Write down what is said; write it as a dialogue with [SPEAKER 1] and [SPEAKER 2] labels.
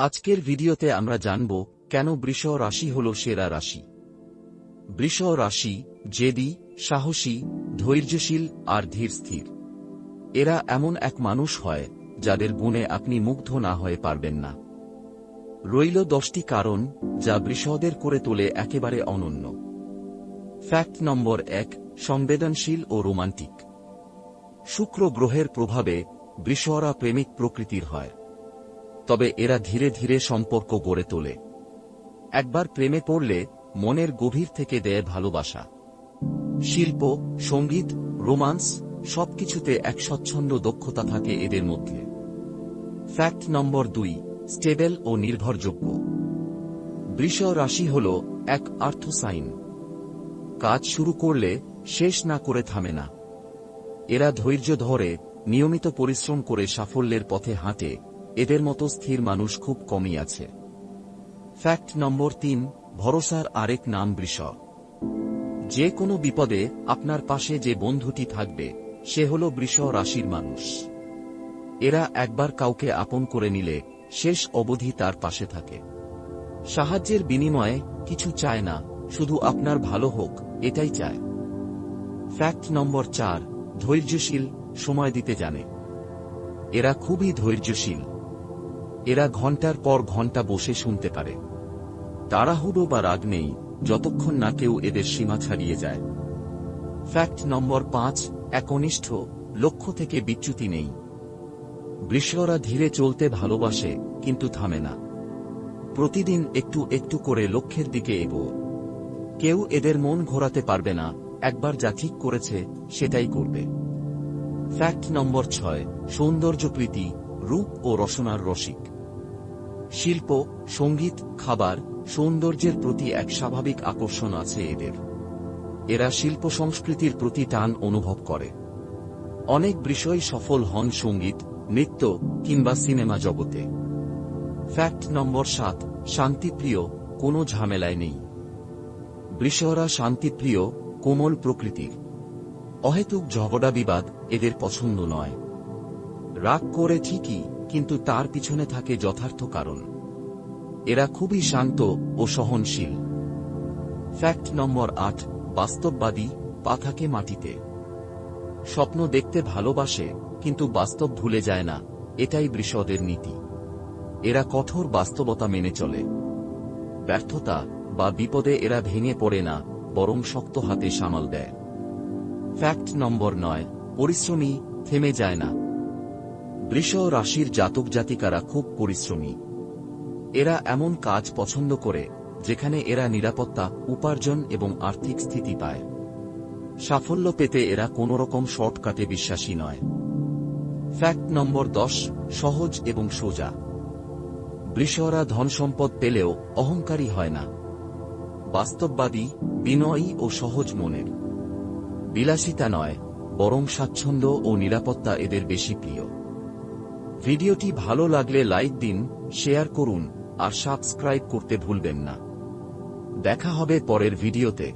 [SPEAKER 1] আজকের ভিডিওতে আমরা জানব কেন বৃষ রাশি হল সেরা রাশি। বৃষ রাশি জেদি সাহসী, ধৈর্যশীল আর ধীর স্থির। এরা এমন এক মানুষ হয় যাদের গুণে আপনি মুগ্ধ না হয়ে পারবেন না। রইল দশটি কারণ যা বৃষদের করে তোলে একেবারে অনন্য। ফ্যাক্ট নম্বর এক, সংবেদনশীল ও রোমান্টিক। শুক্র গ্রহের প্রভাবে বৃষরা প্রেমিক প্রকৃতির হয়। তবে এরা ধীরে ধীরে সম্পর্ক গড়ে তোলে। একবার প্রেমে পড়লে মনের গভীর থেকে দেয় ভালোবাসা। শিল্প, সংগীত, রোমান্স সবকিছুতে এক স্বচ্ছন্দ দক্ষতা থাকে এদের মধ্যে। ফ্যাক্ট নম্বর দুই, স্টেবেল ও নির্ভরযোগ্য। বৃষ রাশি হল এক আর্থ সাইন কাজ শুরু করলে শেষ না করে থামে না। এরা ধৈর্য ধরে, নিয়মিত পরিশ্রম করে সাফল্যের পথে হাঁটে। এদের মতো স্থির মানুষ খুব কমই আছে। ফ্যাক্ট নম্বর তিন, ভরসার আরেক নাম বৃষ। যে কোনো বিপদে আপনার পাশে যে বন্ধুটি থাকবে, সে হল বৃষ রাশির মানুষ। এরা একবার কাউকে আপন করে নিলে, শেষ অবধি তার পাশে থাকে। সাহায্যের বিনিময়ে কিছু চায় না, শুধু আপনার ভালো হোক, এটাই চায়। ফ্যাক্ট নম্বর চার, ধৈর্যশীল, সময় দিতে জানে। এরা খুবই ধৈর্যশীল। এরা ঘণ্টার পর ঘণ্টা বসে শুনতে পারে। তাড়াহুড়ো বা রাগ নেই, যতক্ষণ না কেউ এদের সীমা ছাড়িয়ে যায়। ফ্যাক্ট নম্বর পাঁচ, একনিষ্ঠ, লক্ষ্য থেকে বিচ্যুতি নেই। বৃষরা ধীরে চলতে ভালোবাসে, কিন্তু থামে না। প্রতিদিন একটু একটু করে লক্ষ্যের দিকে এগো কেউ এদের মন ঘোরাতে পারবে না, একবার যা ঠিক করেছে, সেটাই করবে। ফ্যাক্ট নম্বর ছয়, সৌন্দর্যপ্রীতি রূপ ও রসনার রসিক। শিল্প, সংগীত, খাবার, সৌন্দর্যের প্রতি এক স্বাভাবিক আকর্ষণ আছে এদের। এরা শিল্প সংস্কৃতির প্রতি টান অনুভব করে। অনেক বিষয় সফল হন সংগীত, নৃত্য কিংবা সিনেমা জগতে। ফ্যাক্ট নম্বর সাত, শান্তিপ্রিয়, কোনো ঝামেলায় নেই। বৃষরা শান্তিপ্রিয়, কোমল প্রকৃতির। অহেতুক ঝগড়া বিবাদ এদের পছন্দ নয়। রাগ করে ঠিকই, কিন্তু তার পিছনে থাকে যথার্থ কারণ। এরা খুবই শান্ত ও সহনশীল। ফ্যাক্ট নম্বর আট, বাস্তববাদী পা থাকে মাটিতে। স্বপ্ন দেখতে ভালোবাসে, কিন্তু বাস্তব ভুলে যায় না, এটাই বৃষদের নীতি। এরা কঠোর বাস্তবতা মেনে চলে। ব্যর্থতা বা বিপদে এরা ভেঙে পড়ে না, বরং শক্ত হাতে সামাল দেয়। ফ্যাক্ট নম্বর নয় পরিশ্রমী থেমে যায় না। বৃষ রাশির জাতক জাতিকারা খুব পরিশ্রমী। এরা এমন কাজ পছন্দ করে, যেখানে এরা নিরাপত্তা, উপার্জন এবং আর্থিক স্থিতি পায়। সাফল্য পেতে এরা কোনোরকম শর্টকাটে বিশ্বাসী নয়। ফ্যাক্ট নম্বর দশ, সহজ এবং সোজা। বৃষরা ধনসম্পদ পেলেও অহংকারী হয় না। বাস্তববাদী, বিনয়ী ও সহজ মনের। বিলাসিতা নয়, বরং স্বাচ্ছন্দ্য ও নিরাপত্তা এদের বেশি প্রিয়। ভিডিওটি ভালো লাগলে লাইক দিন, শেয়ার করুন, আর সাবস্ক্রাইব করতে ভুলবেন না। দেখা হবে পরের ভিডিওতে।